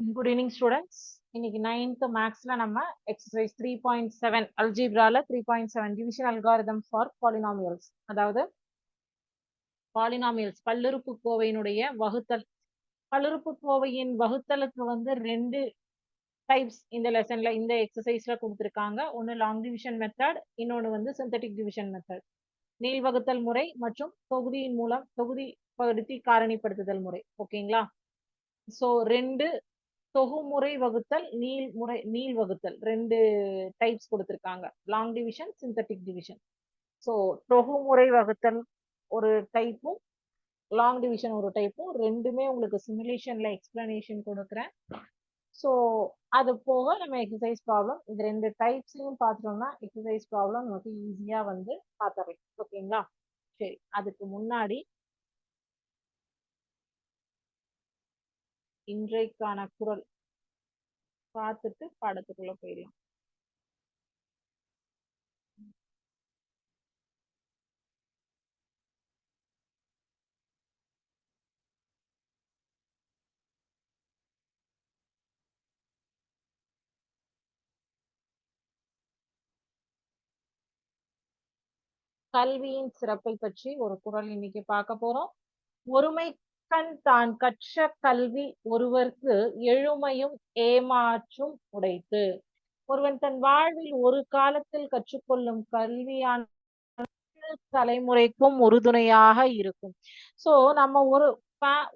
Good evening students இன்னைக்கு ninth மேக்ஸ்ல நம்ம exercise three point seven அல்ஜிப்ரால three point seven division algorithm for polynomials அதாவது polynomials பல்லுறுப்பு கோவையினுடைய வகுத்தல். பல்லுறுப்பு கோவையின் வகுத்தலுக்கு வந்து ரெண்டு டைப்ஸ் இந்த லெசன்ல இந்த எக்ஸசைஸ்ல கொடுத்துருக்காங்க. ஒன்னு லாங் டிவிஷன் மெத்தட் இன்னொன்னு வந்து சிந்தட்டிக் டிவிஷன் மெத்தட் நீள் வகுத்தல் முறை மற்றும் தொகுதியின் மூலம் தொகுதி படுத்தி காரணிப்படுத்துதல் முறை. ஓகேங்களா ஸோ ரெண்டு தொகுமுறை வகுத்தல் நீள் முறை நீள் வகுத்தல். ரெண்டு டைப்ஸ் கொடுத்துருக்காங்க. Long division synthetic division so தொகுமுறை வகுத்தல் ஒரு டைப்பும் லாங் டிவிஷன் ஒரு டைப்பும் ரெண்டுமே உங்களுக்கு சிமுலேஷன்ல எக்ஸ்பிளனேஷன் கொடுக்குறேன். ஸோ அது போக நம்ம எக்ஸசைஸ் ப்ராப்ளம் இது ரெண்டு டைப்ஸையும் பார்த்துட்டோம்னா எக்ஸசைஸ் ப்ராப்ளம் நமக்கு ஈஸியாக வந்து பார்த்துறேன் ஓகேங்களா சரி அதுக்கு முன்னாடி இன்றைக்கான குரல். பார்த்துட்டு பாடத்துக்குள்ள போயிடலாம். கல்வியின் சிறப்பை பற்றி ஒரு குரல் இன்னைக்கு பார்க்க போறோம். ஒருமை கண் தான் கற்ற கல்வி ஒருவருக்கு எழுமையும் ஏமாற்றும் உடைத்து. ஒருவன் தன் வாழ்வில் ஒரு காலத்தில் கற்றுக்கொள்ளும் கல்வியான தலைமுறைக்கும் உறுதுணையாக இருக்கும். சோ நம்ம ஒரு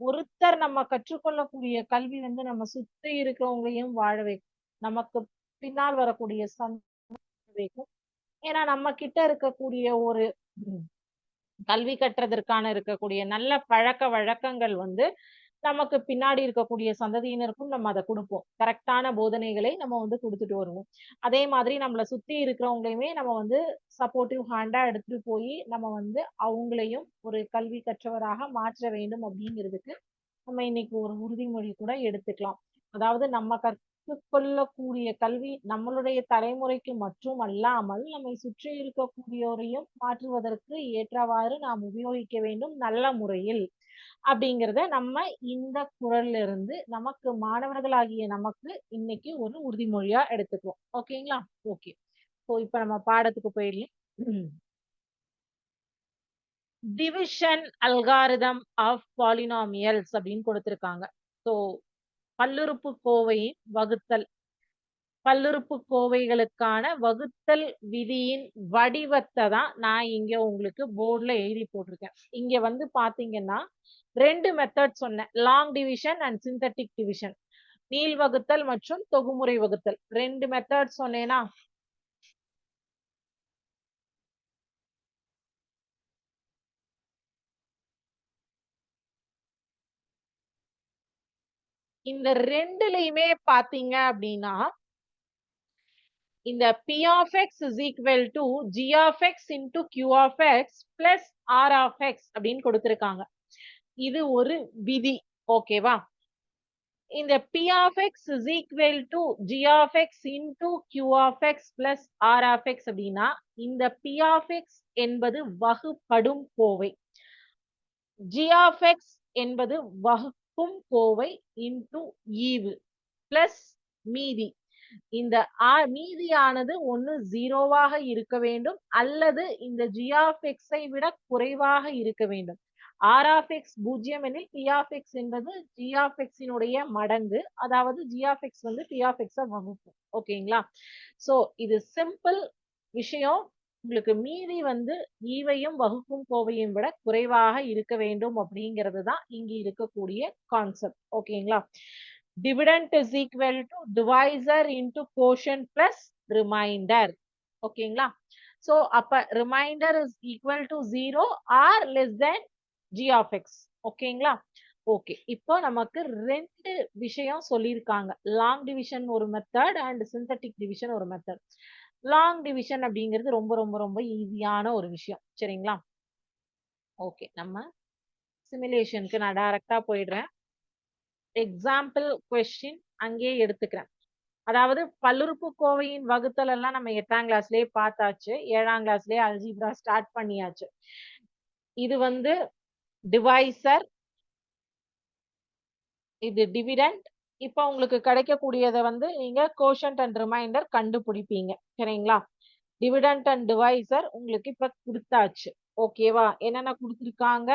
ஒருத்தர் நம்ம கற்றுக்கொள்ளக்கூடிய கல்வி வந்து நம்ம சுத்தி இருக்கிறவங்களையும் வாழ வைக்கும் நமக்கு பின்னால் வரக்கூடிய சந்தோஷம் வைக்கும். ஏன்னா நம்ம கிட்ட இருக்கக்கூடிய ஒரு கல்வி கற்றதற்கான இருக்கக்கூடிய நல்ல பழக்க வழக்கங்கள் வந்து நமக்கு பின்னாடி இருக்கக்கூடிய சந்ததியினருக்கும் நம்ம அதை கொடுப்போம். கரெக்டான போதனைகளை நம்ம வந்து கொடுத்துட்டு வருவோம். அதே மாதிரி நம்மளை சுத்தி இருக்கிறவங்களையுமே நம்ம வந்து சப்போர்ட்டிவ் ஹேண்டா எடுத்துட்டு போய் நம்ம வந்து அவங்களையும் ஒரு கல்வி கற்றவராக மாற்ற வேண்டும் அப்படிங்கிறதுக்கு நம்ம இன்னைக்கு ஒரு உறுதிமொழி கூட எடுத்துக்கலாம். அதாவது நம்ம கற்றுக்கொள்ளக்கூடிய கல்வி நம்மளுடைய தலைமுறைக்கு மட்டும் அல்லாமல் நம்மை சுற்றி இருக்கக்கூடியோரையும் மாற்றுவதற்கு ஏற்றவாறு நாம் உபயோகிக்க வேண்டும் நல்ல முறையில். அப்படிங்கிறத நம்ம இந்த குரல்ல இருந்து நமக்கு மாணவர்களாகிய நமக்கு இன்னைக்கு ஒரு உறுதிமொழியா எடுத்துக்குவோம். ஓகேங்களா? ஓகே. ஸோ இப்ப நம்ம பாடத்துக்கு போயிடலாம். டிவிஷன் அல்காரிதம் ஆஃப் பாலினாமியல்ஸ் அப்படின்னு கொடுத்திருக்காங்க. ஸோ பல்லுறுப்பு கோவையின் வகுத்தல். பல்லுறுப்பு கோவைகளுக்கான வகுத்தல் விதியின் வடிவத்தை தான் நான் இங்க உங்களுக்கு போர்டில் எழுதி போட்டிருக்கேன். இங்க வந்து பாத்தீங்கன்னா ரெண்டு மெத்தட் சொன்னேன். Long division and synthetic division நீள் வகுத்தல் மற்றும் தொகுமுறை வகுத்தல். ரெண்டு மெத்தட் சொன்னேன்னா இந்த ரெண்டுலயுமே பாத்தீங்க அப்படின்னா இந்த p of x is equal to g of x into q of x plus r of x அப்படின்னு கொடுத்திருக்காங்க இது ஒரு விதி ஓகேவா இந்த p of x is equal to g of x into q of x plus r of x அப்படின்னா இந்த p of x என்பது வகுப்படும் கோவை g of x என்பது கும் கோவை இன்டு ஈவு பிளஸ் மீதி. இந்த மீதியானது ஒன்னு ஜீரோவாக இருக்க வேண்டும் அல்லது இந்த ஜி ஆஃப் எக்ஸை விட குறைவாக இருக்க வேண்டும். ஆர் ஆஃப் எக்ஸ் பூஜ்ஜியம் எனில் பி ஆஃப் எக்ஸ் என்பது ஜி ஆஃப் எக்ஸினுடைய மடங்கு அதாவது ஜி ஆஃப் எக்ஸ் வந்து பி ஆஃப் எக்ஸை வகுக்கும். ஓகேங்களா சோ இது சிம்பிள் விஷயம். உங்களுக்கு மீதி வந்து ஈவையும் வகுக்கும் கோவையும் விட குறைவாக இருக்க வேண்டும் அப்படிங்கிறது தான் இங்கு இருக்கக்கூடிய கான்செப்ட் ஓகேங்களா? Dividend is equal to divisor into quotient plus remainder ஓகேங்களா? ஸோ அப்ப remainder is equal to zero or less than g of x ஓகேங்களா? ஓகே இப்போ நமக்கு ரெண்டு விஷயம் சொல்லியிருக்காங்க. லாங் டிவிஷன் ஒரு மெத்தட் அண்ட் சிந்தட்டிக் டிவிஷன் ஒரு மெத்தட் லாங் டிவிஷன் அப்படிங்கிறது ரொம்ப ரொம்ப ரொம்ப ஈஸியான ஒரு விஷயம். சரிங்களா? ஓகே நம்ம சிமுலேஷனுக்கு நான் டைரக்டா போயிடுறேன். எக்ஸாம்பிள் கொஸ்டின் அங்கேயே எடுத்துக்கிறேன். அதாவது பல்லுறுப்பு கோவையின் வகுத்தல் எல்லாம் நம்ம எட்டாம் கிளாஸ்லயே பார்த்தாச்சு. ஏழாம் கிளாஸ்லயே அல்ஜிப்ரா ஸ்டார்ட் பண்ணியாச்சு. இது வந்து டிவைசர் இது டிவிடெண்ட் இப்போ உங்களுக்கு கிடைக்கக்கூடியதை வந்து நீங்க கோஷன்ட் அண்ட் ரிமைண்டர் கண்டுபிடிப்பீங்க. சரிங்களா? டிவிடெண்ட் அண்ட் டிவைசர் உங்களுக்கு இப்ப கொடுத்தாச்சு. ஓகேவா என்னென்ன கொடுத்துருக்காங்க?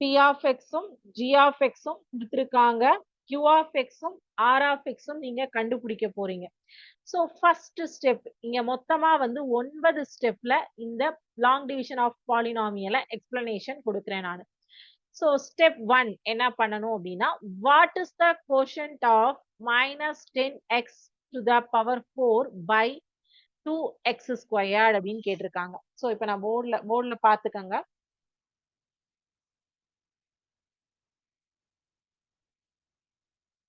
பி ஆஃப் எக்ஸும் ஜி ஆஃப் எக்ஸும் கொடுத்துருக்காங்க. கியூ ஆஃப் எக்ஸும் ஆர் ஆஃப் எக்ஸும் நீங்க கண்டுபிடிக்க போறீங்க. ஸோ ஃபர்ஸ்ட் ஸ்டெப் இங்க மொத்தமா வந்து ஒன்பது ஸ்டெப்ல இந்த லாங் டிவிஷன் ஆஃப் பாலினாமியல எக்ஸ்பிளனேஷன் கொடுக்குறேன் நான். ஸோ ஸ்டெப் ஒன் என்ன பண்ணணும் அப்படின்னா what is the quotient of minus ten x to the power four by two x squared அப்படின்னு கேட்டிருக்காங்க. ஸோ இப்போ நான் போர்டில் போர்டில் பார்த்துக்கங்க.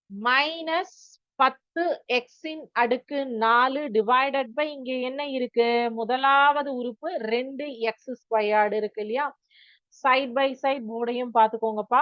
மைனஸ் பத்து எக்ஸின் அடுக்கு நாலு டிவைடட் பை இங்க என்ன இருக்கு? முதலாவது உறுப்பு ரெண்டு எக்ஸ் ஸ்கொயர்டு இருக்கு இல்லையா? சைட் பை சைட் போர்டையும் பார்த்துக்கோங்கப்பா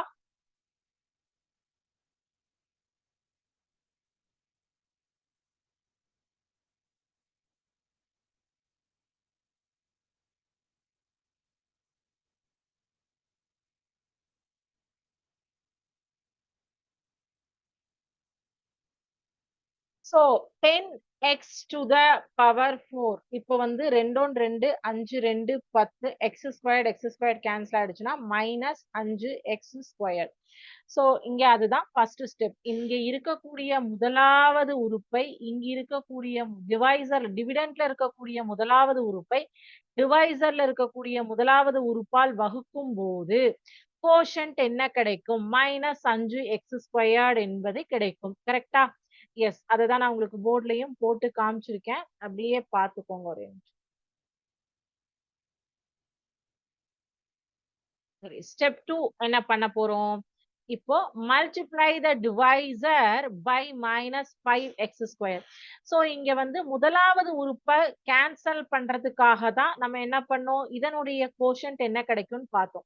so ten x to the power four இப்போ வந்து ரெண்டோன் ரெண்டு அஞ்சு ரெண்டு பத்து x squared x squared cancel ஆயிடுச்சுன்னா மைனஸ் அஞ்சு எக்ஸ் ஸ்கொயர்ட் ஸோ இங்கே அதுதான் ஃபர்ஸ்ட் ஸ்டெப் இங்கே இருக்கக்கூடிய முதலாவது உறுப்பை இங்க இருக்கக்கூடிய டிவைசர் டிவிடெண்ட்ல இருக்கக்கூடிய முதலாவது உறுப்பை டிவைசர்ல இருக்கக்கூடிய முதலாவது உறுப்பால் வகுக்கும் போது கோஷன்ட் என்ன கிடைக்கும்? மைனஸ் அஞ்சு எக்ஸ் ஸ்கொயர்ட் என்பது கிடைக்கும். கரெக்டா எஸ் அதை தான் நான் உங்களுக்கு போர்ட்லயும் போட்டு காமிச்சிருக்கேன். அப்படியே பார்த்துக்கோங்க ஒரு சரி ஸ்டெப் டூ என்ன பண்ண போறோம்? இப்போ multiply the divisor by minus five x square so இங்க வந்து முதலாவது உறுப்பை கேன்சல் பண்றதுக்காக தான் நம்ம என்ன பண்ணோம்? இதனுடைய கோஷன்ட் என்ன கிடைக்கும்னு பார்த்தோம்.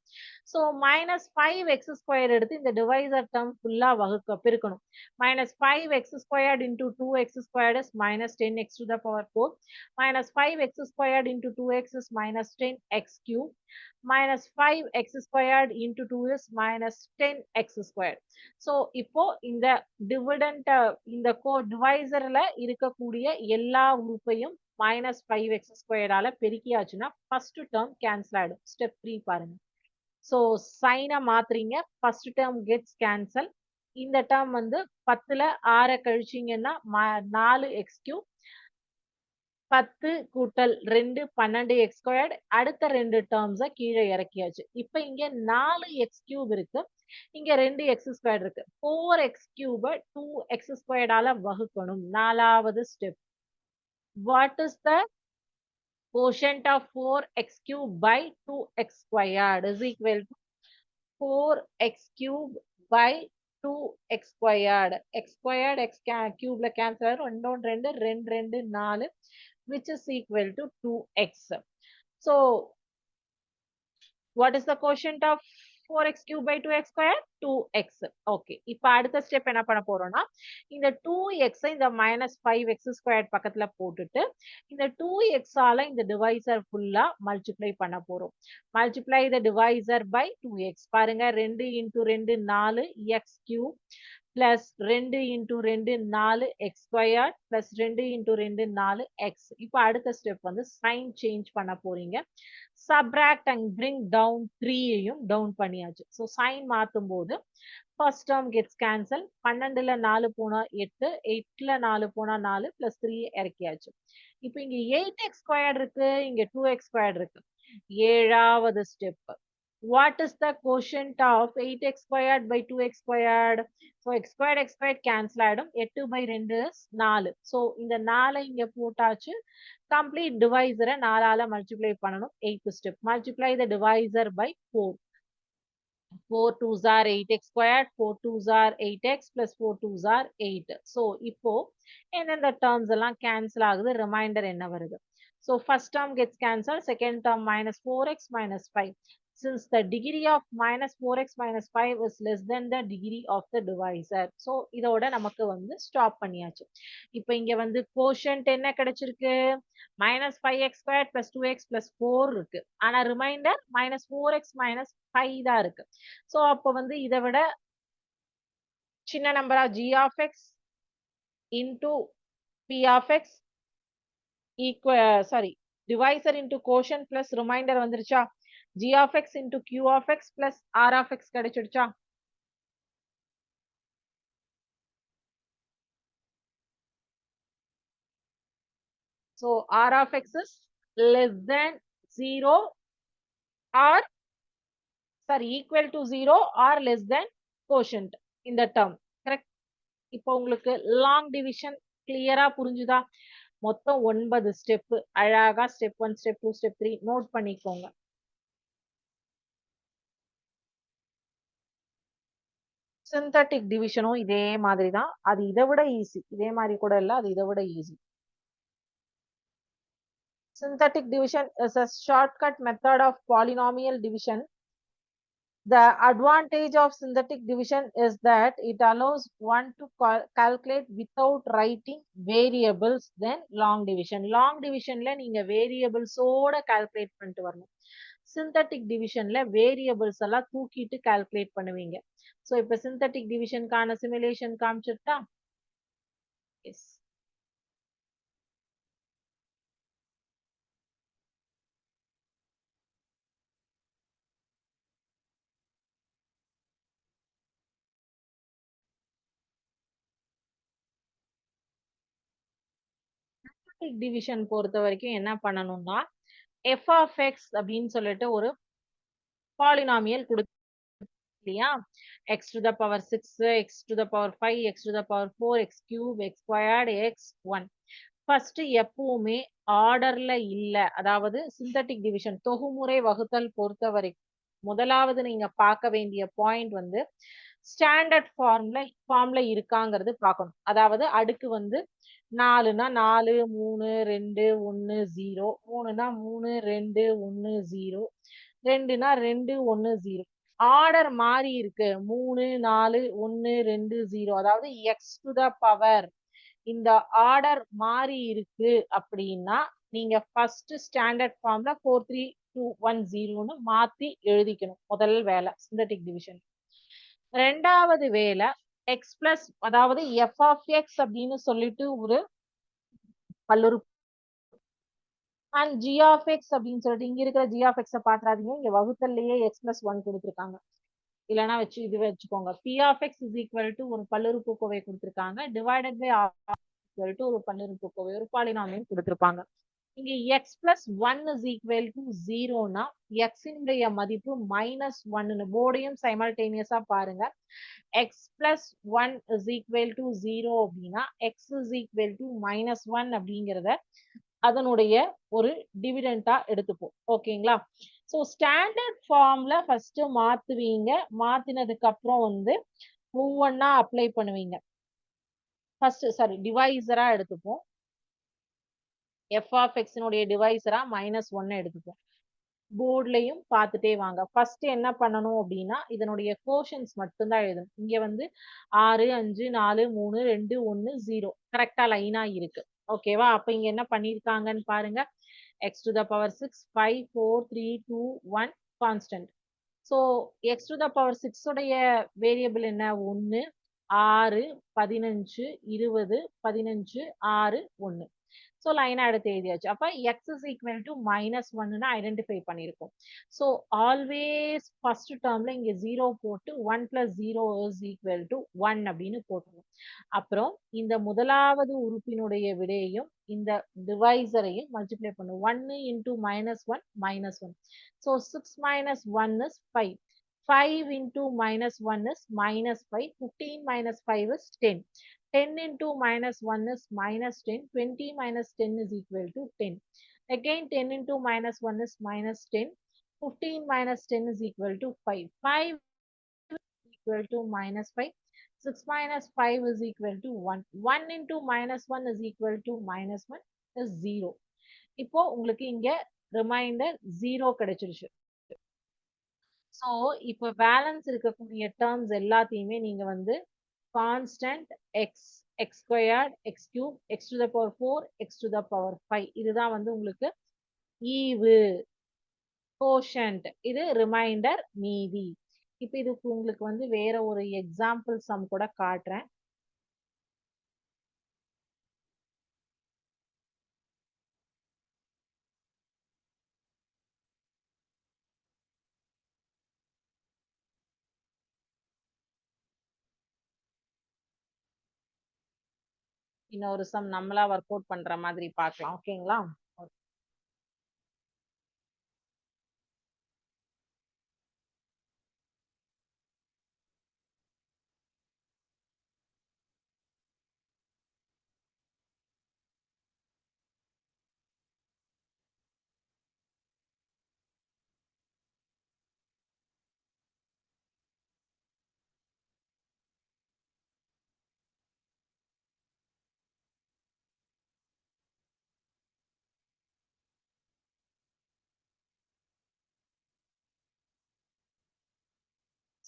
So minus five x square எடுத்து இந்த டிவைசர் டேர்ம் ஃபுல்லா வகுக்க பிரிக்கணும். Minus five x squared into two x squared is minus ten x to the power four minus five x squared into two x is minus ten x cube minus 5x squared into 2 is minus 10x squared. இப்போ இந்த dividend இந்த கோ டிவைசர்ல இருக்கக்கூடிய எல்லா உறுப்பையும் minus five x ஸ்கொயரால பெருக்கியாச்சுன்னா ஃபர்ஸ்ட் டேர்ம் கேன்சல் ஆயிடும். ஸ்டெப் த்ரீ பாருங்க. ஸோ சைனை மாத்துறீங்க. ஃபர்ஸ்ட் டேர்ம் கெட்ஸ் கேன்சல் இந்த டேர்ம் வந்து பத்துல ஆறை கழிச்சிங்கன்னா நாலு எக்ஸ் கியூ பத்து கூட்டல் ரெண்டு பன்னெண்டு எக்ஸ் ஸ்கொயர்டு அடுத்த ரெண்டு டேர்ம்ஸை கீழே இறக்கியாச்சு. இப்போ இங்க நாலு எக்ஸ் கியூப் இருக்கு. இங்க ரெண்டு எக்ஸ் ஸ்கொயர் இருக்கு ஃபோர் எக்ஸ் கியூபை டூ எக்ஸ் ஸ்கொயர்டால வகுக்கணும் நாலாவது step what is the quotient of 4x cube by 2x squared is equal to 4x cube by 2x squared x squared x cube ல cancel ஆயிரும் ரெண்டோன் ரெண்டு ரெண்டு ரெண்டு நாலு which is equal to 2x. So, what is the quotient of four x cube by two x square two 2x. Okay இப்போ அடுத்த step என்ன பண்ண போறோம்னா இந்த டூ எக்ஸை இந்த மைனஸ் ஃபைவ் எக்ஸ் ஸ்கொயர் பக்கத்துல போட்டுட்டு இந்த 2x ஆல இந்த டிவைசர் ஃபுல்லா மல்டிப்ளை பண்ண போறோம். Multiply the divisor by two x பாருங்க ரெண்டு இன்டூ ரெண்டு நாலு எக்ஸ் கியூப் பிளஸ் ரெண்டு இன்டூ ரெண்டு நாலு எக்ஸ் ஸ்கொயர் பிளஸ் ரெண்டு இன்டூ ரெண்டு நாலு எக்ஸ் இப்போ அடுத்த ஸ்டெப் வந்து சைன் சேஞ்ச் பண்ண போறீங்க. சப்ராக்ட் அண்ட் பிரிங் டவுன் த்ரீயையும் டவுன் பண்ணியாச்சு. ஸோ சைன் மாற்றும் போது போகுது ஃபர்ஸ்ட் டேர்ம் கெட்ஸ் கேன்சல் பன்னெண்டுல நாலு போனா எட்டு எட்டுல நாலு போனா நாலு பிளஸ் த்ரீ இறக்கியாச்சு இப்போ இங்க எயிட் எக்ஸ் ஸ்கொயர்ட் இருக்கு இங்க டூ எக்ஸ் ஸ்கொயர்ட் இருக்கு ஏழாவது step what is the quotient of 8x squared by two squared? So, x squared, x squared cancel ஆயிடும் 8 by 2 is 4. So, இந்த 4 இங்க போட்டாச்சு கம்ப்ளீட் divisor 4 மல்டிப்ளை multiply பண்ணனும் 8th step. Multiply the divisor by 4. 4 2s are 8x squared 4 2s are 8x plus 4 2s are 8 so இப்போ எந்தெந்த terms எல்லாம் cancel ஆகுது remainder என்ன வருது so first term gets cancelled second term minus 4x minus 5 since the degree of minus 4x minus 5 is less than the degree of the divisor. So, இதோட நமக்கு வந்து stop பண்ணியாச்சு. இப்போ இங்க வந்து quotient என்ன கிடைச்சிருக்கு? minus 5x squared plus 2x plus 4 இருக்கு. ஆனா remainder minus 4x minus 5 தான் இருக்கு. So, அப்போ வந்து இதை விட சின்ன நம்பரா g of x into p of x equal sorry divisor into quotient plus remainder வந்துருச்சா g of x into q of x plus r of x கிடைச்சிடுச்சா So R of x is less than 0 or sorry equal to 0 or less than quotient in the term. Correct? இப்போ உங்களுக்கு long division கிளியரா புரிஞ்சுதா மொத்தம் ஒன்பது step அழகா step one step two step three note பண்ணிக்கோங்க synthetic டிவிஷனும் இதே மாதிரி தான் அது இதை விட ஈஸி இதே மாதிரி கூட இல்ல அது இதை விட easy synthetic division is a shortcut method of polynomial division. The advantage of synthetic division is that it allows one to cal- calculate without writing variables than long division. Long divisionல நீங்க variables ஓட calculate பண்ணிட்டு வரணும். Synthetic டிவிஷன்ல variables எல்லாம் தூக்கிட்டு calculate பண்ணுவீங்க so இப்ப synthetic டிவிஷனுக்கான சிமுலேஷன் காமிச்சிருட்டா எஸ் டிவிஷன் பொறுத்த வரைக்கும் என்ன பண்ணணும்னா எஃப் ஆஃப் எக்ஸ் அப்படின்னு சொல்லிட்டு ஒரு பாலினாமியல் கொடு இல்லையா? X to the power 6 x to the power 5 x to the power 4 x x x squared x 1 first எப்பவுமே ஆர்டர்ல இல்ல. அதாவது சிந்தட்டிக் டிவிஷன் தொகுமுறை வகுத்தல் பொறுத்த வரைக்கும் முதலாவது நீங்க பார்க்க வேண்டிய பாயிண்ட் வந்து ஸ்டாண்டர்ட் ஃபார்ம்ல ஃபார்ம்ல இருக்காங்கிறது பார்க்கணும். அதாவது அடுக்கு வந்து நாலுனா நாலு மூணு ரெண்டு ஒன்னு ஜீரோ மூணுனா மூணு ரெண்டு ஒன்னு ஜீரோ ரெண்டுனா ரெண்டு ஒன்னு ஜீரோ ஆர்டர் மாறி இருக்கு. மூணு நாலு ஒன்னு ரெண்டு ஜீரோ அதாவது எக்ஸ் டு த பவர் இந்த ஆர்டர் மாறி இருக்கு அப்படின்னா நீங்க ஃபர்ஸ்ட் ஸ்டாண்டர்ட் ஃபார்ம்ல ஃபோர் த்ரீ டூ ஒன் ஜீரோன்னு மாத்தி எழுதிக்கணும். முதல் வேலை சிந்தட்டிக் டிவிஷன் ரெண்டாவது வேலை எக்ஸ் பிளஸ் அதாவது எஃப் ஆஃப் எக்ஸ் அப்படின்னு சொல்லிட்டு ஒரு பல்லுறு அண்ட் ஜி ஆஃப் எக்ஸ் அப்படின்னு சொல்லிட்டு இங்க இருக்கிற ஜி ஆஃப் எக்ஸை பாத்துறாதீங்க இங்க வகுத்தல்லையே எக்ஸ் பிளஸ் ஒன் கொடுத்துருக்காங்க. இல்லைன்னா வச்சு இது வச்சுக்கோங்க. P of x is equal to ஒரு பல்லுறுப்புக்கோவை கொடுத்துருக்காங்க. டிவைடட் பை ஆஃப் டு ஒரு பல்லுறுப்புக்கோவை ஒரு பாலினாமியம் கொடுத்துருப்பாங்க. இங்க X plus one is equal to ஜீரோனா எக்ஸினுடைய மதிப்பு மைனஸ் ஒன்னு போர்டையும் சைமல்டேனியஸா பாருங்க. X plus one is equal to zero அப்படின்னா X is equal to minus one அப்படிங்கிறத அதனுடைய ஒரு டிவிடெண்டா எடுத்துப்போம் ஓகேங்களா ஸோ ஸ்டாண்டர்ட் ஃபார்ம்ல ஃபர்ஸ்ட் மாத்துவீங்க. மாத்தினதுக்கு அப்புறம் வந்து ஒவ்வொன்னா அப்ளை பண்ணுவீங்க. ஃபர்ஸ்ட் சாரி டிவைசரா எடுத்துப்போம். எஃப் ஆஃப் எக்ஸினுடைய டிவைசரா மைனஸ் ஒன்று எடுத்துப்போம். போர்ட்லையும் பார்த்துட்டே வாங்க. ஃபர்ஸ்ட் என்ன பண்ணணும் அப்படின்னா இதனுடைய கோஷன்ஸ் மட்டும்தான் எழுதணும். இங்கே வந்து ஆறு அஞ்சு நாலு மூணு ரெண்டு ஒன்று ஜீரோ கரெக்டாக லைனாக இருக்கு. ஓகேவா அப்போ இங்கே என்ன பண்ணியிருக்காங்கன்னு பாருங்க. X to the power six five four three two one constant so x to the power சிக்ஸோடைய variable என்ன? ஒன்று ஆறு பதினஞ்சு இருபது பதினஞ்சு ஆறு ஒன்று ஸோ லைனா எடுத்து எழுதியாச்சு. அப்போ x is equal to minus ஒன்னு ஐடென்டிஃபை பண்ணியிருக்கோம். ஸோ ஆல்வேஸ் ஃபர்ஸ்ட் டேர்ம்ல இங்க ஜீரோ போட்டு one plus zero is equal to one அப்படின்னு போட்டுருவோம். அப்புறம் இந்த முதலாவது உறுப்பினுடைய விடையையும் இந்த டிவைசரையும் மல்டிப்ளை பண்ணும் ஒன்னு into minus one minus one so six minus one is five five into minus one is minus five fifteen minus five is ten 10 into minus 1 is minus 10. 20 minus 10 is equal to 10. Again, 10 into minus 1 is minus 10. 15 minus 10 is equal to 5. 5 is equal to minus 5. 6 minus 5 is equal to 1. 1 into minus 1 is equal to minus 1 is 0. இப்போ உங்களுக்கு இங்க reminder 0 கிடைச்சிருச்சு so இப்போ balance இருக்கக்கூடிய terms எல்லாத்தையுமே நீங்க வந்து constant x x squared x cube x to the power four x to the power five இதுதான் வந்து உங்களுக்கு ஈவு கோஷன்ட் இது ரிமைண்டர் மீதி. இப்போ இதுக்கு உங்களுக்கு வந்து வேற ஒரு எக்ஸாம்பிள் சம் கூட காட்டுறேன். இன்னொரு சம் நம்மளா ஒர்க் அவுட் பண்ற மாதிரி பார்க்கலாம் ஓகேங்களா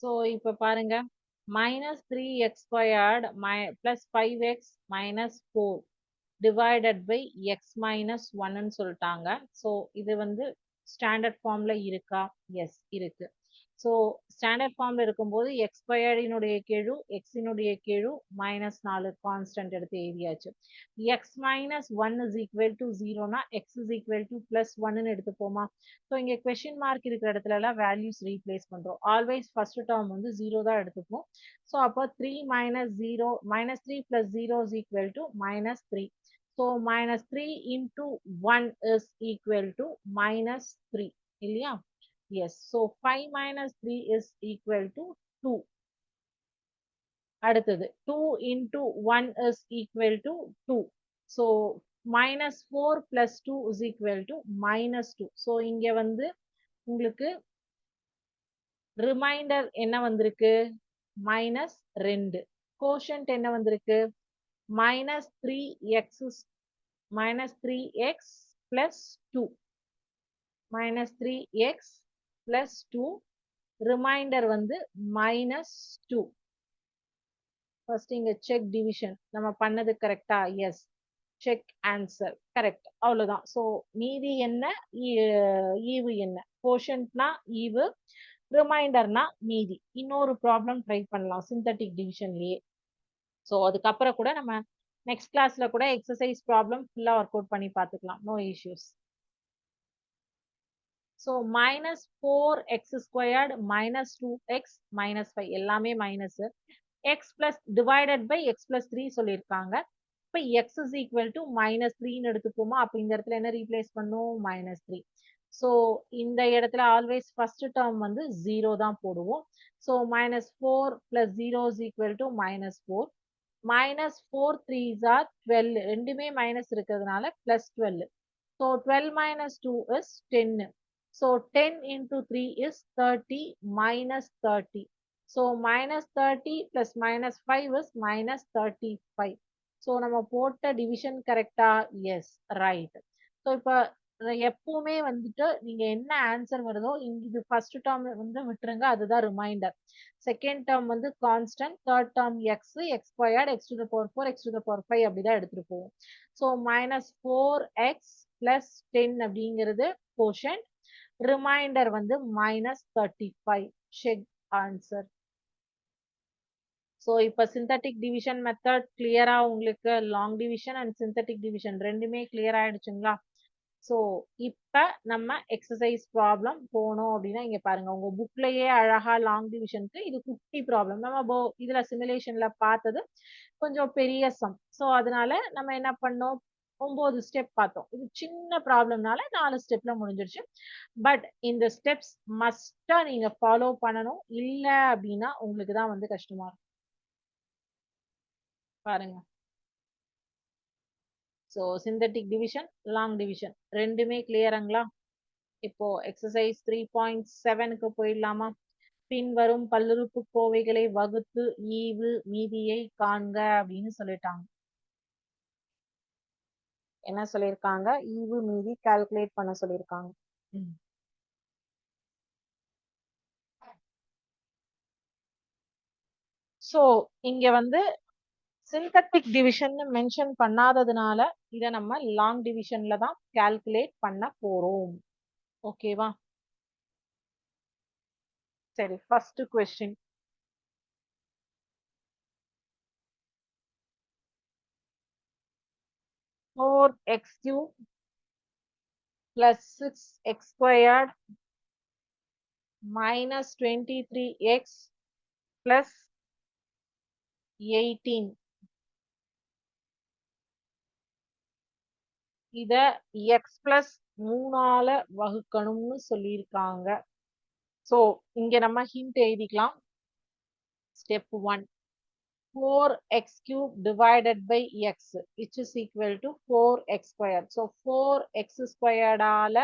ஸோ இப்போ பாருங்க. Minus three x squared my plus five x minus four divided by x minus ஒன்னு சொல்லிட்டாங்க. ஸோ இது வந்து ஸ்டாண்டர்ட் ஃபார்ம்ல இருக்கா? எஸ் இருக்கு. ஸோ ஸ்டாண்டர்ட் ஃபார்ம்ல இருக்கும்போது எக்ஸ்பயர்டினுடைய ஸ்கொயர்டினுடைய எக்ஸினுடைய கீழு மைனஸ் நாலு கான்ஸ்டன்ட் எடுத்து எழுதியாச்சு. X minus one is equal to ஜீரோனா x is equal to plus ஒன்னு எடுத்துப்போமா? ஸோ இங்கே கொஷின் மார்க் இருக்கிற இடத்துல எல்லாம் வேல்யூஸ் ரீப்ளேஸ் பண்றோம். ஆல்வேஸ் ஃபர்ஸ்ட் டேர்ம் வந்து ஜீரோ தான் எடுத்துப்போம். ஸோ அப்போ three minus zero minus three plus zero is equal to minus three so minus three into one is equal to minus three இல்லையா? Yes so five minus three is equal to two அடுத்தது two into one is equal to two So, minus four plus two is equal to minus two So, இங்க வந்து உங்களுக்கு reminder என்ன வந்திருக்கு? Minus ரெண்டு. Quotient என்ன வந்திருக்கு? Minus three x minus three x plus two minus three x plus two remainder வந்து minus two first இங்க செக் டிவிஷன் நம்ம பண்ணது கரெக்டா எஸ் செக் ஆன்சர் கரெக்ட் அவ்வளோதான் ஸோ மீதி என்ன? E, ஈவு என்ன? கோஷன்ட்னா ஈவு ரிமைண்டர்னா மீதி. இன்னொரு ப்ராப்ளம் ட்ரை பண்ணலாம். சிந்தட்டிக் டிவிஷன்லயே ஸோ அதுக்கப்புறம் கூட நம்ம நெக்ஸ்ட் கிளாஸ்ல கூட எக்ஸசைஸ் ப்ராப்ளம் ஃபுல்லாக ஒர்க் அவுட் பண்ணி பார்த்துக்கலாம். No issues so minus four x squared minus two x minus five எல்லாமே minus x plus divided by x plus three சொல்லியிருக்காங்க. இப்போ x is equal to minus த்ரீன்னு எடுத்துப்போமா? அப்போ இந்த இடத்துல என்ன ரீப்ளேஸ் பண்ணும்? மைனஸ் த்ரீ ஸோ இந்த இடத்துல ஆல்வேஸ் ஃபர்ஸ்ட் டேர்ம் வந்து ஜீரோ தான் போடுவோம். So minus four plus zero is equal to minus four minus four threes are twelve ரெண்டுமே மைனஸ் இருக்கிறதுனால plus twelve so twelve minus two is ten so ten into three is thirty minus thirty so minus thirty plus minus five is minus thirty five so நம்ம போட்ட division கரெக்டா S right so இப்போ எப்பவுமே வந்துட்டு நீங்க என்ன answer வருதோ இங்க இது ஃபர்ஸ்ட் டேர்ம் வந்து விட்டுருங்க அதுதான் ரிமைண்டர் செகண்ட் டேர்ம் வந்து constant third term x x squared x to the power four x to the power five அப்படிதான் எடுத்துட்டு போவோம். So minus four x plus ten அப்படிங்கிறது கோஷன் ரிமைண்டர் வந்து minus thirty five check answer so இப்போ synthetic division method கிளியரா உங்களுக்கு long division and synthetic division ரெண்டுமே clear ஆயிடுச்சுங்களா? ஸோ இப்போ நம்ம எக்ஸசைஸ் ப்ராப்ளம் போனோம் அப்படின்னா இங்க பாருங்க உங்க புக்லயே அழகா லாங் டிவிஷனுக்கு இது குட்டி ப்ராப்ளம் நம்ம இதுல சிமுலேஷன்ல பார்த்தது கொஞ்சம் பெரிய சம் ஸோ அதனால நம்ம என்ன பண்ணோம்? ஒன்பது ஸ்டெப் பார்த்தோம். இது சின்ன ப்ராப்ளம்னால நாலு ஸ்டெப்ல முடிஞ்சிருச்சு. பட் இந்த ஸ்டெப்ஸ் மஸ்டா நீங்க ஃபாலோ பண்ணணும். இல்ல அப்படின்னா உங்களுக்கு தான் வந்து கஷ்டமா இருக்கும். பாருங்க. So synthetic division long division ரெண்டுமே கிளியருங்களா இப்போ எக்ஸசைஸ் த்ரீ பாயிண்ட் செவனுக்கு போயிடலாமா? பின்வரும் பல்லுறுப்பு கோவைகளை வகுத்து ஈவு மீதியை காண்க அப்படின்னு சொல்லிட்டாங்க. என்ன சொல்லியிருக்காங்க? ஈவு மீதி கால்குலேட் பண்ண சொல்லியிருக்காங்க. ஸோ இங்க வந்து சிந்தட்டிக் டிவிஷன் மென்ஷன் பண்ணாததுனால இதை நம்ம லாங் டிவிஷன்ல தான் கால்குலேட் பண்ண போறோம். ஓகேவா சரி first question four x cube plus six x squared minus twenty three x plus eighteen இத எக்ஸ் plus மூணால வகுக்கணும்னு சொல்லியிருக்காங்க. ஸோ இங்க நம்ம ஹிண்ட் எழுதிக்கலாம். Step one four x cube divided by x which is equal to four x square so four x ஸ்கொயர்டால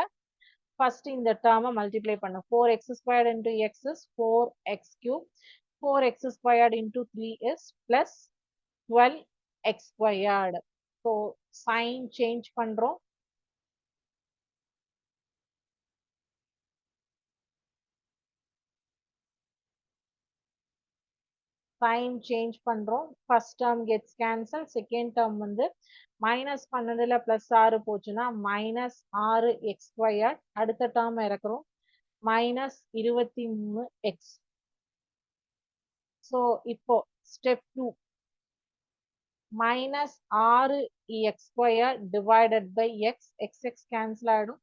first இந்த டேர்மை multiply பண்ணு four x squared into x is four x cube four x squared into three is plus twelve x squared sign change பண்ணுறோம் first term gets cancel second term வந்து minus பன்னெண்டில் plus ஆறு போச்சுன்னா minus ஆறு x square அடுத்த term இறக்குறோம். Minus இருபத்தி மூணு எக்ஸ் ஸோ இப்போ ஸ்டெப் டூ மைனஸ் ஆறு x square divided by x x x cancel ஆகிடும்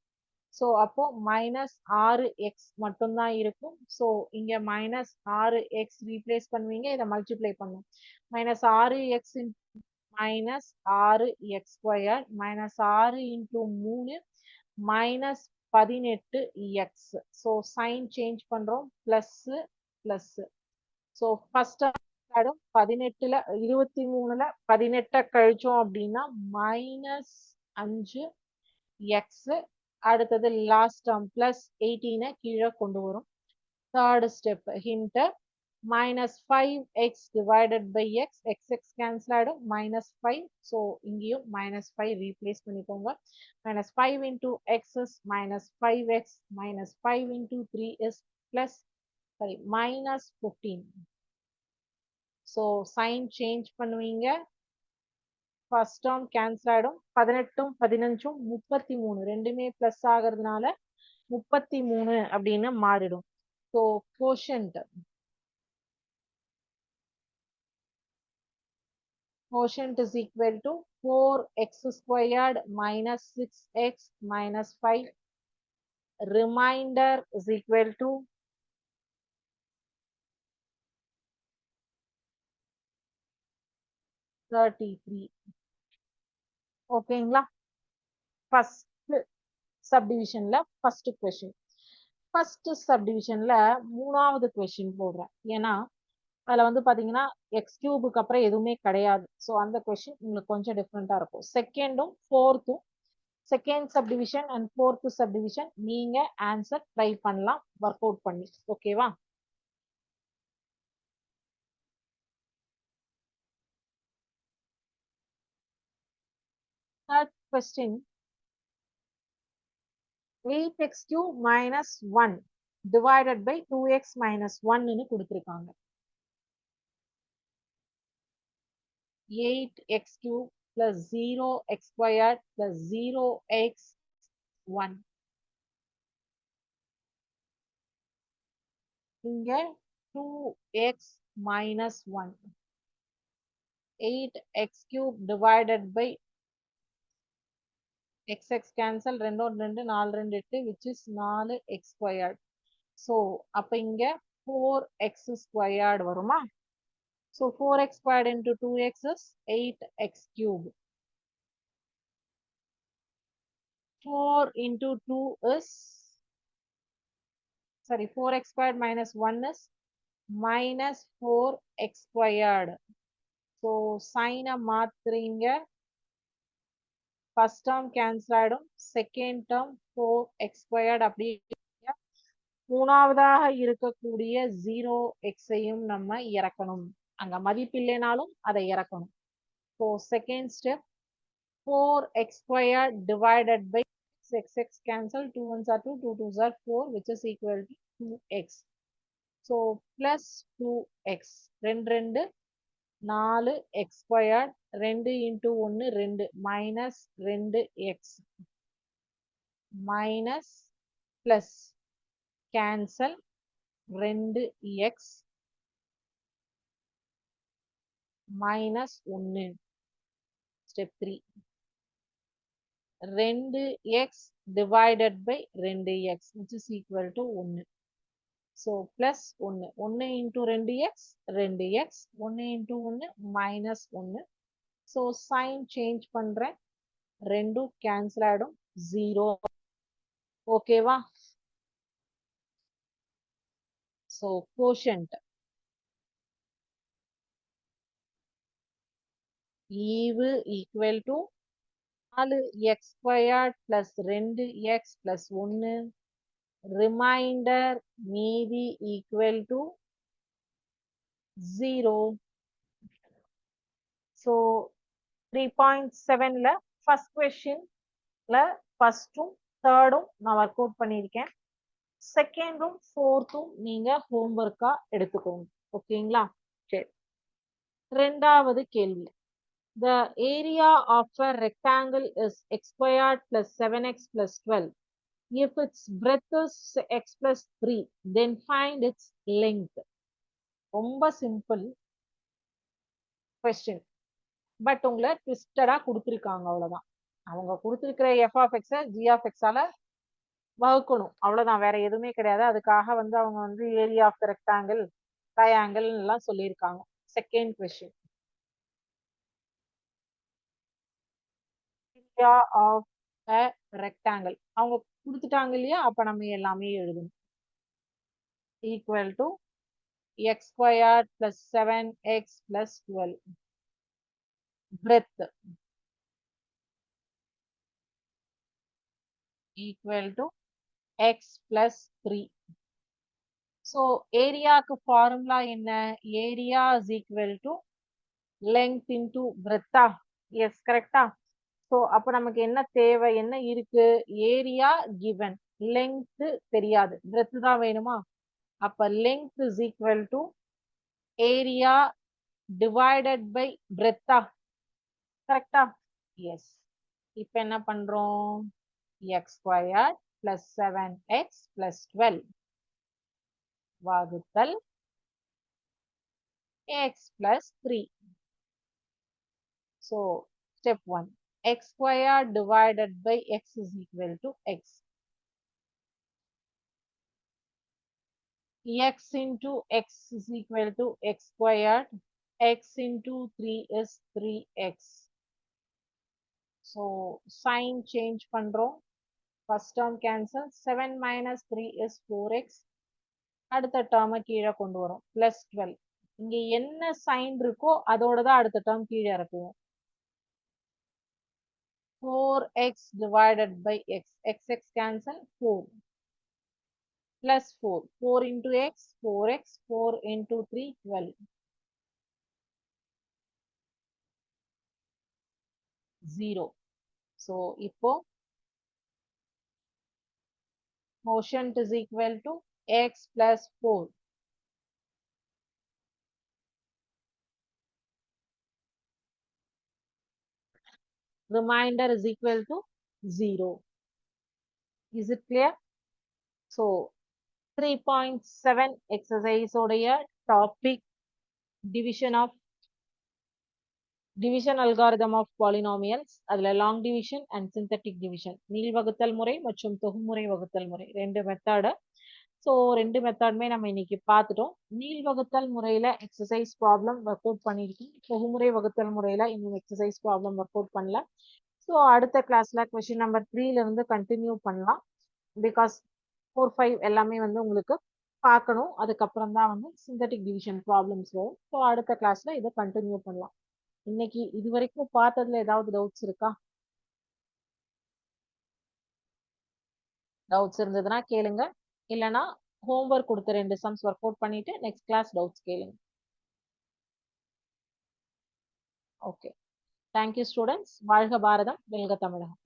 ஸோ அப்போ மைனஸ் ஆறு எக்ஸ் மட்டும்தான் இருக்கும். ஸோ இங்க மைனஸ் ஆறு எக்ஸ் ரீப்ளேஸ் பண்ணுவீங்க. இதை மல்டிப்ளை பண்ணும் மைனஸ் ஆறு எக்ஸ் மைனஸ் ஆறு எக்ஸ் ஸ்கொயர் மைனஸ் ஆறு இன்டூ மூணு மைனஸ் பதினெட்டு எக்ஸ் ஸோ சைன் சேஞ்ச் பண்ணுறோம் ப்ளஸ்ஸு ப்ளஸ்ஸு ஸோ ஃபர்ஸ்ட் பதினெட்டில் இருபத்தி மூணில் பதினெட்டை கழிச்சோம் அப்படின்னா மைனஸ் அஞ்சு எக்ஸு அடுத்தது லாஸ்ட் டேர்ம் பிளஸ் எயிட்டீனை கீழே கொண்டு வரும். Third step hint minus five x divided by x x x cancel ஆகிடும் மைனஸ் ஃபைவ் ஸோ இங்கேயும் மைனஸ் ஃபைவ் ரீப்ளேஸ் பண்ணிக்கோங்க. Minus five into x is minus five x minus five into three is plus sorry minus fifteen so sign change பண்ணுவீங்க. First term cancel ஆகிடும் பதினெட்டும் பதினஞ்சும் முப்பத்தி மூணு ரெண்டுமே plus ஆகிறதுனால முப்பத்தி மூணு அப்படின்னு மாறிடும். So quotient quotient to four x 4x squared minus 6x minus 5 remainder is equal to thirty three ஓகேங்களா? ஃபர்ஸ்ட் சப்டிவிஷன்ல ஃபர்ஸ்ட் கொஸ்டின் ஃபர்ஸ்ட் சப்டிவிஷன்ல மூணாவது கொஸ்டின் போடுறேன். ஏன்னா அதில் வந்து பார்த்தீங்கன்னா எக்ஸ் கியூபுக்கு அப்புறம் எதுவுமே கிடையாது. ஸோ அந்த கொஷின் உங்களுக்கு கொஞ்சம் டிஃப்ரெண்ட்டாக இருக்கும். செகண்டும் ஃபோர்த்தும் second subdivision and fourth subdivision நீங்கள் ஆன்சர் ட்ரை பண்ணலாம் ஒர்க் அவுட் பண்ணி ஓகேவா Third question. 8x cube minus 1 divided by 2x minus 1 ன்னு கொடுத்திருக்காங்க 8x cube plus 0x squared plus 0x 1 இங்க 2x minus 1 8x cube divided by x x cancel ரெண்டோட ரெண்டு நாலு ரெண்டு எட்டு விச் இஸ் நாலு எக்ஸ் ஸ்கொயர்ட் ஸோ அப்போ இங்கே ஃபோர் எக்ஸ் ஸ்கொயர்டு வருமா? So four x squared into two x is eight x cube four into two is sorry four x squared minus one is minus four x squared so சைனை மாத்துறீங்க. First term cancel ஆகிடும் second term four x squared அப்படி மூணாவதாக இருக்கக்கூடிய zero எக்ஸையும் நம்ம இறக்கணும். அங்க மதிப்பு இல்லைனாலும் அதை இறக்கணும். So second step four x square divided by x x cancel two ones are two two twos are four which is equal to two x so plus two x ரெண்டு ரெண்டு நாலு எக்ஸ் ஸ்கொயர் ரெண்டு into ஒன்று ரெண்டு minus ரெண்டு x minus plus cancel ரெண்டு x minus ஒன்று step three ரெண்டு எக்ஸ் டிவைடட் பை ரெண்டு x which is equal to ஒன்று ஸோ ப்ளஸ் ஒன்று ஒன்று இன்டூ ரெண்டு எக்ஸ் ரெண்டு எக்ஸ் ஒன்று இன்டூ ஒன்று மைனஸ் ஒன்று ஸோ சைன் சேஞ்ச் பண்ணுறேன் ரெண்டும் கேன்சல் ஆகிடும் ஜீரோ ஓகேவா ஸோ கோஷன்ட் ஈவு ஈக்குவல் டு நாலு எக்ஸ் ஸ்கொயர்ட் ப்ளஸ் ரெண்டு எக்ஸ் ப்ளஸ் ஒன்று ரிமைண்டர் மீதி equal to zero so three point செவனில் ஃபஸ்ட் கொஷின்ல ஃபஸ்ட்டும் தேர்டும் நான் ஒர்க் அவுட் பண்ணியிருக்கேன் செகண்டும் ஃபோர்த்தும் நீங்கள் ஹோம்ஒர்க்காக எடுத்துக்கோங்க. ஓகேங்களா? சரி. ரெண்டாவது கேள்வி. The area of a rectangle is x squared plus 7x plus 12. If its breadth is x plus 3, then find its length. ரொம்ப சிம்பிள் கொஸ்டின் பட் உங்களை ட்விஸ்டடாக கொடுத்துருக்காங்க அவ்வளோதான் அவங்க கொடுத்துருக்கிற எஃப் ஆஃப் எக்ஸை ஜி ஆஃப் எக்ஸால வகுக்கணும். அவ்வளோதான் வேற எதுவுமே கிடையாது. அதுக்காக வந்து அவங்க வந்து area of the rectangle triangle எல்லாம் சொல்லியிருக்காங்க. Second question area of a rectangle அவங்க கொடுத்துட்டாங்க இல்லையா? அப்ப நம்ம எல்லாமே எழுதணும். Equal to x square plus seven x plus twelve breadth equal to x plus three so ஏரியாவுக்கு ஃபார்முலா என்ன? Area is equal to length into பிரெத்தா yes கரெக்டா ஸோ அப்போ நமக்கு என்ன தேவை? என்ன இருக்கு? ஏரியா கிவன் லெங்க் தெரியாது. பிரெத் தான் வேணுமா? அப்ப length is equal to area divided by பிரெத்தா கரெக்டா எஸ் இப்போ என்ன பண்றோம்? X square plus seven x plus twelve வகுத்தல் x plus three so step one x square divided by x is equal to x x into x is equal to x squared x into 3 is 3x so sign change பண்றோம் first term cancel 7 minus 3 is 4x அடுத்த term கீழே கொண்டு வரும் plus 12. இங்க என்ன sign இருக்கோ அதோட தான் அடுத்த term கீழே இறக்குவோம் 4x divided by x. x x cancel 4 plus 4. 4 into x, 4x, 4 into 3, 12. 0. So, Ipo quotient is equal to x plus 4. Remainder is equal to 0. Is it clear? So, 3.7 exercise உடைய topic division of division algorithm of polynomials அதுல long division and synthetic division நீள் வகுத்தல் முறை மற்றும் தொகுமுறை வகுத்தல் முறை ரெண்டு method so ரெண்டு மெத்தடுமே நம்ம இன்னைக்கு பார்த்துட்டோம். நீள் வகுத்தல் முறையில் எக்ஸசைஸ் ப்ராப்ளம் ஒர்க் அவுட் பண்ணியிருக்கோம். பொகுமுறை வகுத்தல் முறையில் இன்னும் எக்ஸசைஸ் ப்ராப்ளம் ஒர்க் அவுட் பண்ணல. ஸோ அடுத்த கிளாஸில் கொஸ்டின் நம்பர் த்ரீலேருந்து கண்டினியூ பண்ணலாம். பிகாஸ் ஃபோர் ஃபைவ் எல்லாமே வந்து உங்களுக்கு பார்க்கணும். அதுக்கப்புறம் தான் வந்து சிந்தட்டிக் டிவிஷன் ப்ராப்ளம்ஸ் வரும். ஸோ அடுத்த கிளாஸில் இதை கண்டினியூ பண்ணலாம். இன்னைக்கு இது வரைக்கும் பார்த்ததுல ஏதாவது டவுட்ஸ் இருக்கா? டவுட்ஸ் இருந்ததுன்னா கேளுங்க. இல்லைனா ஹோம்ஒர்க் கொடுத்த ரெண்டு சம்ஸ் ஒர்க் அவுட் பண்ணிட்டு நெக்ஸ்ட் கிளாஸ் டவுட்ஸ் கேளுங்க. ஓகே தேங்க்யூ ஸ்டூடெண்ட்ஸ் வாழ்க பாரதம். வெல்க தமிழகம்.